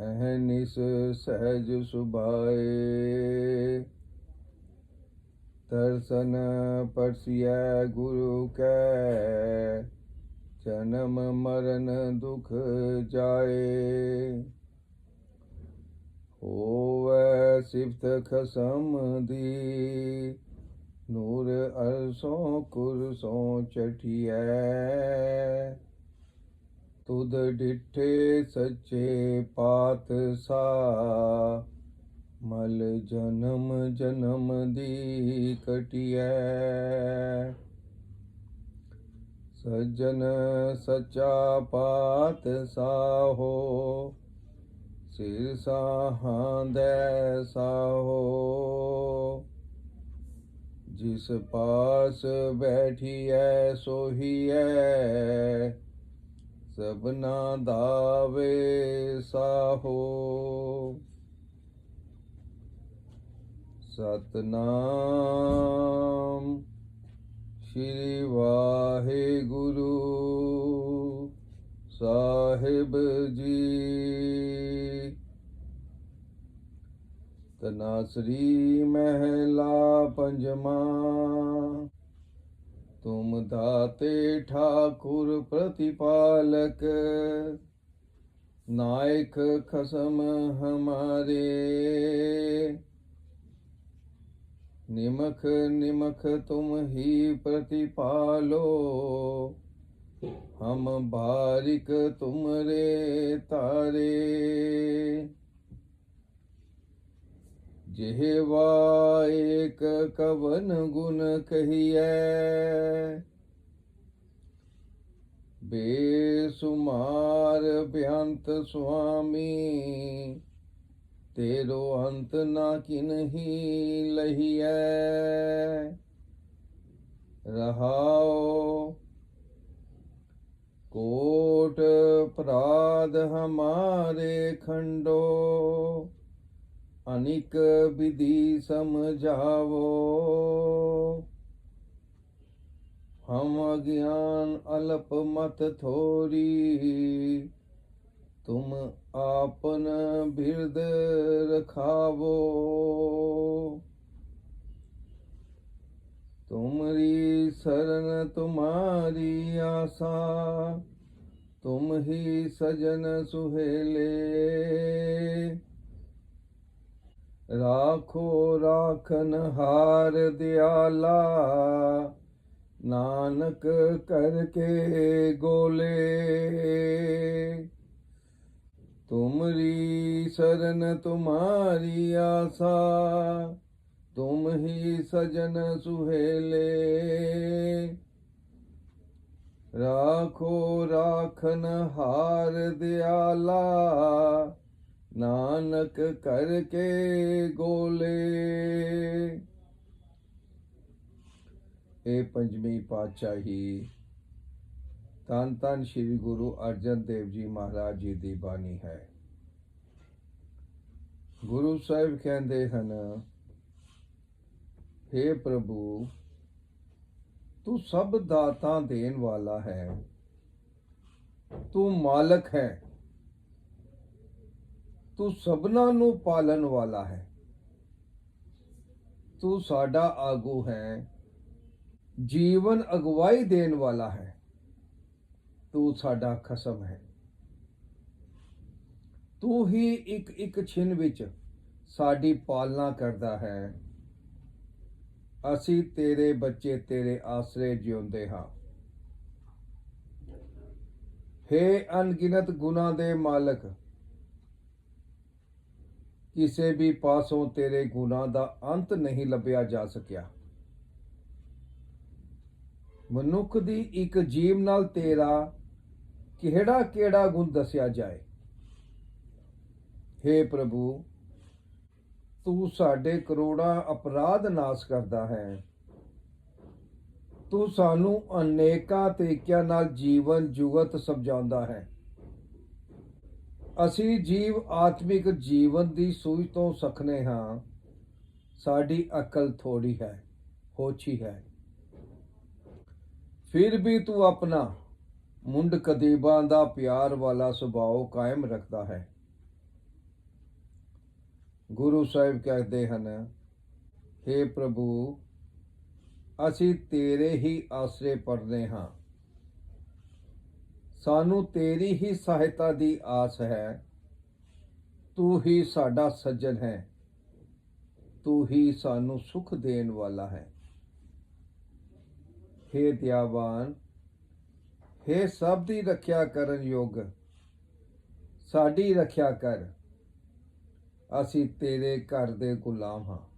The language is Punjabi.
अहनिस सहज सुभाए दर्शन परसिया गुरु के, जन्म मरण दुख जाए। होवे सिफ्त खसम दी, नूर अरसों कुरसों चटिया ਤੁਧ ਡਿਠੇ ਸੱਚੇ ਪਾਤਸ਼ਾਹ, ਮਲ ਜਨਮ ਜਨਮ ਦੀ ਕਟਿਐ। ਸਜਨ ਸਚਾ ਪਾਤਸ਼ਾਹੋ ਸਿਰ ਸਾਹਾਂਦੈ ਸਾਹੋ। ਜਿਸ ਪਾਸ ਬੈਠੀਐ, ਸੋਹੀਐ। ਸਭਨਾ ਦਾਵੇ ਸਾਹੋ। ਸਤਨਾਮ ਸ਼੍ਰੀ ਵਾਹਿਗੁਰੂ ਸਾਹਿਬ ਜੀ। ਤਨਾਸਰੀ ਮਹਿਲਾ ਪੰਜਵਾ ਤੁਮ ਦਾਤੇ ਠਾਕੁਰ ਪ੍ਰਤਿਪਾਲਕ ਨਾਇਕ ਖਸਮ ਹਮਾਰੇ ਨਿਮਖ ਨਿਮਖ ਤੁਮ ਹੀ ਪ੍ਰਤਿਪਾਲੋ ਹਮ ਬਾਰਿਕ ਤੁਮਰੇ ਤਾਰੇ ਜਿਹੇ ਏਕ ਕਵਨ ਗੁਣ ਕਹੀਐ। ਬੇਸੁਮਾਰ ਬਿਆੰਤ ਸੁਆਮੀ, ਤੇਰੋ ਅੰਤ ਨਾ ਕਿਨਹੀ ਲਹੀਐ। ਰਹਾਓ ਕੋਟ ਪ੍ਰਾਦ ਹਮਾਰੇ ਖੰਡੋ ਅਨਿਕ ਵਿਧੀ ਸਮਝਾਵੋ। ਹਮ ਅਗਿਆਨ ਅਲਪ ਮਤ ਥੋਰੀ, ਤੁਮ ਆਪਨ ਬਿਰਦ ਰਖਾਵੋ। ਤੁਮਰੀ ਸਰਨ ਤੁਮਾਰੀ ਆਸਾ, ਤੁਮ ਹੀ ਸਜਨ ਸੁਹੇਲੇ। ਰਾਖੋ, ਰਾਖਨ ਹਾਰ ਦਿਆਲਾ। ਨਾਨਕ ਕਰਕੇ ਗੋਲੇ। ਤੁਮਰੀ ਸਰਨ ਤੁਮਾਰੀ ਆਸਾ, ਤੁਮ ਹੀ ਸਜਨ ਸੁਹੇਲੇ। ਰਾਖੋ, ਰਾਖਨ ਹਾਰ ਦਿਆਲਾ। ਨਾਨਕ ਕਰ ਕੇ ਗੋਲੇ। ਇਹ ਪੰਜਵੀਂ ਪਾਤਸ਼ਾਹੀ ਤਨ ਤਨ ਸ੍ਰੀ ਗੁਰੂ ਅਰਜਨ ਦੇਵ ਜੀ ਮਹਾਰਾਜ ਜੀ ਦੀ ਬਾਣੀ ਹੈ। ਗੁਰੂ ਸਾਹਿਬ ਕਹਿੰਦੇ ਹਨ हे ਪ੍ਰਭੂ, ਤੂੰ ਸਭ ਦਾਤਾਂ ਦੇਣ ਵਾਲਾ ਹੈ। ਤੂੰ ਮਾਲਕ ਹੈ। ਤੂੰ ਸਭਨਾਂ ਨੂੰ ਪਾਲਣ ਵਾਲਾ ਹੈ। ਤੂੰ ਸਾਡਾ ਆਗੂ ਹੈ। ਜੀਵਨ ਅਗਵਾਈ ਦੇਣ ਵਾਲਾ ਹੈ। ਤੂੰ ਸਾਡਾ ਖਸਮ ਹੈ। ਤੂੰ ਹੀ ਇੱਕ ਇੱਕ ਛਿਨ ਵਿੱਚ ਸਾਡੀ ਪਾਲਣਾ ਕਰਦਾ ਹੈ। ਅਸੀਂ ਤੇਰੇ ਬੱਚੇ ਤੇਰੇ ਆਸਰੇ ਜਿਉਂਦੇ ਹਾਂ। हे ਅਣਗਿਣਤ ਗੁਨਾ ਦੇ ਮਾਲਕ ਕਿਸੇ ਵੀ ਪਾਸੋਂ ਤੇਰੇ ਗੁਨਾਹ ਦਾ ਅੰਤ ਨਹੀਂ ਲੱਭਿਆ ਜਾ ਸਕਿਆ। ਮਨੁੱਖ ਦੀ ਇੱਕ ਜੀਵ ਨਾਲ ਤੇਰਾ ਕਿਹੜਾ ਕਿਹੜਾ ਗੁਣ ਦੱਸਿਆ ਜਾਏ? हे ਪ੍ਰਭੂ, ਤੂੰ ਸਾਡੇ ਕਰੋੜਾਂ ਅਪਰਾਧ ਨਾਸ਼ ਕਰਦਾ ਹੈ। ਤੂੰ ਸਾਨੂੰ ਅਨੇਕਾਂ ਤਰੀਕਿਆਂ ਨਾਲ ਜੀਵਨ ਜੁਗਤ ਸਮਝਾਉਂਦਾ ਹੈ। ਅਸੀਂ ਜੀਵ ਆਤਮਿਕ ਜੀਵਨ ਦੀ ਸੂਝ ਤੋਂ ਸਖਨੇ ਹਾਂ। ਸਾਡੀ ਅਕਲ ਥੋੜੀ ਹੈ, ਹੋਛੀ ਹੈ। ਫਿਰ ਵੀ ਤੂੰ ਆਪਣਾ ਮੁੰਡ ਕਦੀਬਾਂ ਦਾ ਪਿਆਰ ਵਾਲਾ ਸੁਭਾਅ ਕਾਇਮ ਰੱਖਦਾ ਹੈ। ਗੁਰੂ ਸਾਹਿਬ ਕਹਿੰਦੇ ਹਨ हे ਪ੍ਰਭੂ, ਅਸੀਂ ਤੇਰੇ ਹੀ ਆਸਰੇ ਪੜਦੇ ਹਾਂ। ਸਾਨੂੰ ਤੇਰੀ ਹੀ ਸਹਾਇਤਾ ਦੀ ਆਸ ਹੈ। ਤੂੰ ਹੀ ਸਾਡਾ ਸੱਜਣ ਹੈ। ਤੂੰ ਹੀ ਸਾਨੂੰ ਸੁਖ ਦੇਣ ਵਾਲਾ ਹੈ। हे ਦਿਆਵਾਨ हे ਸਭ ਦੀ ਰੱਖਿਆ ਕਰਨ ਯੋਗ, ਸਾਡੀ ਰੱਖਿਆ ਕਰ। ਅਸੀਂ ਤੇਰੇ ਘਰ ਦੇ ਗੁਲਾਮ ਹਾਂ।